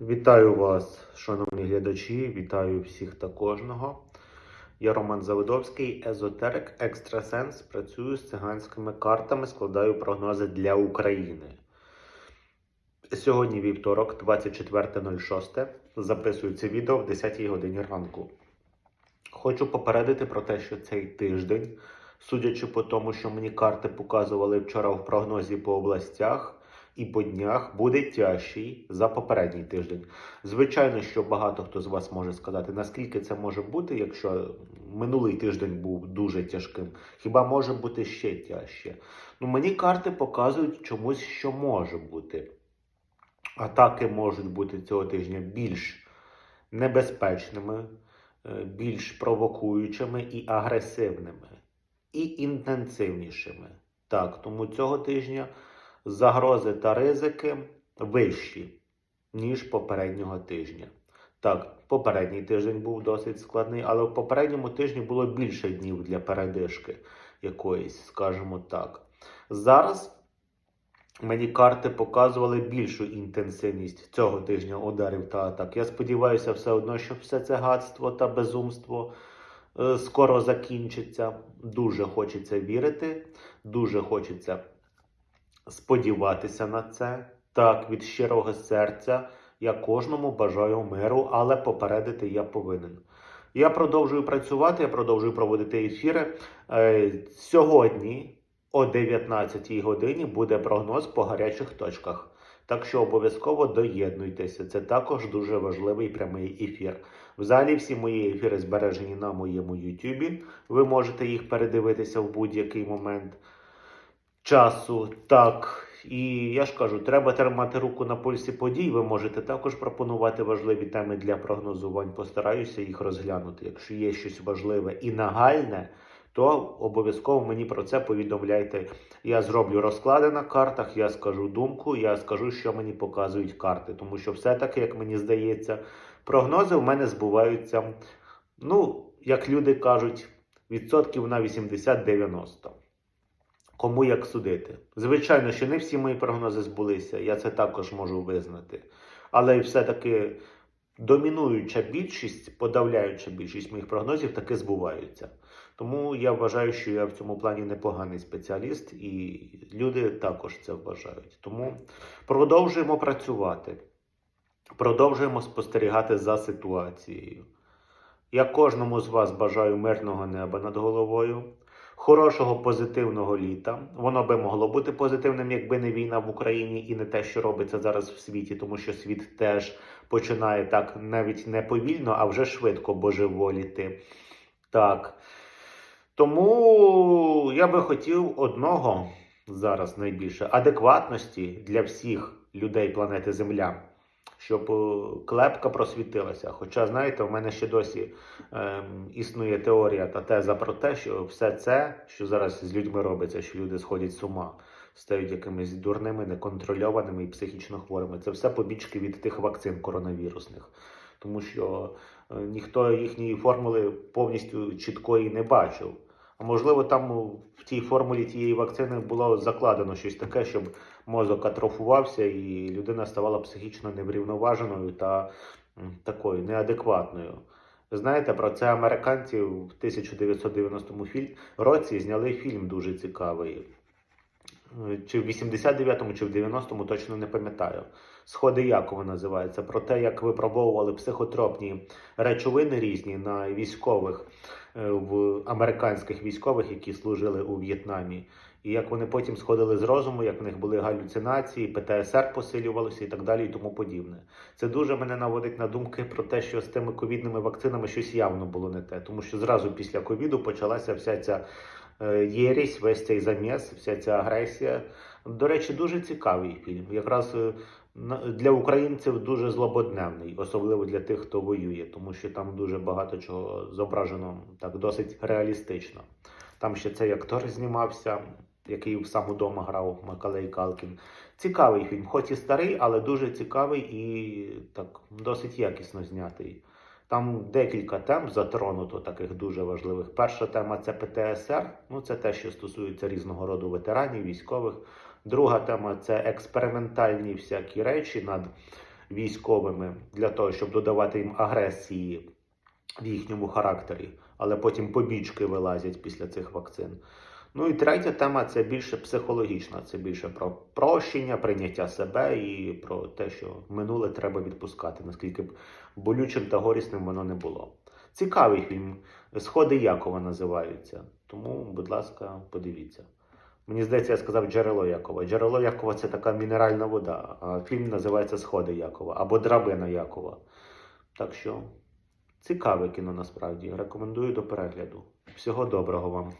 Вітаю вас, шановні глядачі, вітаю всіх та кожного. Я Роман Заводовський, езотерик, екстрасенс. Працюю з циганськими картами, складаю прогнози для України. Сьогодні вівторок, 24.06. Записую це відео в 10 годині ранку. Хочу попередити про те, що цей тиждень, судячи по тому, що мені карти показували вчора в прогнозі по областях і по днях, буде тяжчий за попередній тиждень. Звичайно, що багато хто з вас може сказати, наскільки це може бути, якщо минулий тиждень був дуже тяжким. Хіба може бути ще тяжче? Ну, мені карти показують чомусь, що може бути. Атаки можуть бути цього тижня більш небезпечними, е, більш провокуючими і агресивними, і інтенсивнішими. Так, тому цього тижня загрози та ризики вищі, ніж попереднього тижня. Так, попередній тиждень був досить складний, але в попередньому тижні було більше днів для передишки якоїсь, скажімо так. Зараз мені карти показували більшу інтенсивність цього тижня ударів та атак. Я сподіваюся, все одно, що все це гадство та безумство е, скоро закінчиться. Дуже хочеться вірити, дуже хочеться сподіватися на це. Так, від щирого серця я кожному бажаю миру, але попередити я повинен. Я продовжую працювати, я продовжую проводити ефіри. Е, сьогодні о 19 годині буде прогноз по гарячих точках. Так що обов'язково доєднуйтеся. Це також дуже важливий прямий ефір. Взагалі, всі мої ефіри збережені на моєму Ютубі. Ви можете їх передивитися в будь-який момент часу. Так, і я ж кажу, треба тримати руку на пульсі подій. Ви можете також пропонувати важливі теми для прогнозувань. Постараюся їх розглянути. Якщо є щось важливе і нагальне, то обов'язково мені про це повідомляйте. Я зроблю розклади на картах, я скажу думку, я скажу, що мені показують карти. Тому що все-таки, як мені здається, прогнози в мене збуваються, ну, як люди кажуть, відсотків на 80-90. Кому як судити? Звичайно, що не всі мої прогнози збулися, я це також можу визнати. Але все-таки домінуюча більшість, подавляюча більшість моїх прогнозів таки збуваються. Тому я вважаю, що я в цьому плані непоганий спеціаліст, і люди також це вважають. Тому продовжуємо працювати, продовжуємо спостерігати за ситуацією. Я кожному з вас бажаю мирного неба над головою, хорошого позитивного літа. Воно би могло бути позитивним, якби не війна в Україні і не те, що робиться зараз в світі, тому що світ теж починає так навіть не повільно, а вже швидко божеволіти. Так. Тому я би хотів одного зараз найбільше адекватності для всіх людей планети Земля, щоб е, клепка просвітилася. Хоча, знаєте, в мене ще досі ем, існує теорія та теза про те, що все це, що зараз з людьми робиться, що люди сходять з ума, стають якимись дурними, неконтрольованими і психічно хворими. Це все побічки від тих вакцин коронавірусних. Тому що е, ніхто їхньої формули повністю чіткої не бачив. А можливо, там в тій формулі тієї вакцини було закладено щось таке, щоб мозок атрофувався і людина ставала психічно неврівноваженою та такою неадекватною. Знаєте, про це американці в 1990 філь- році зняли фільм дуже цікавий. Чи в 89-му, чи в 90-му, точно не пам'ятаю. Сходи Якова називається. Про те, як випробовували психотропні речовини різні на військових е, в американських військових, які служили у В'єтнамі, і як вони потім сходили з розуму, як в них були галюцинації, ПТСР посилювалося і так далі, і тому подібне. Це дуже мене наводить на думки про те, що з тими ковідними вакцинами щось явно було не те, тому що зразу після ковіду почалася вся ця е, єрість, весь цей заміс, вся ця агресія. До речі, дуже цікавий фільм. Якраз е, для українців дуже злободневний, особливо для тих, хто воює, тому що там дуже багато чого зображено так досить реалістично. Там ще цей актор знімався, який сам удома грав Макалей Калкін. Цікавий фільм, хоч і старий, але дуже цікавий і так досить якісно знятий. Там декілька тем затронуто, таких дуже важливих. Перша тема це ПТСР. Ну це те, що стосується різного роду ветеранів, військових. Друга тема це експериментальні всякі речі над військовими для того, щоб додавати їм агресії в їхньому характері, але потім побічки вилазять після цих вакцин. Ну і третя тема це більше психологічна, це більше про прощення, прийняття себе і про те, що минуле треба відпускати, наскільки б болючим та горісним воно не було. Цікавий фільм. Сходи Якова називаються. Тому, будь ласка, подивіться. Мені здається, я сказав джерело Якова. Джерело Якова це така мінеральна вода, а фільм називається Сходи Якова або Драбина Якова. Так що цікаве кіно насправді. Рекомендую до перегляду. Всього доброго вам.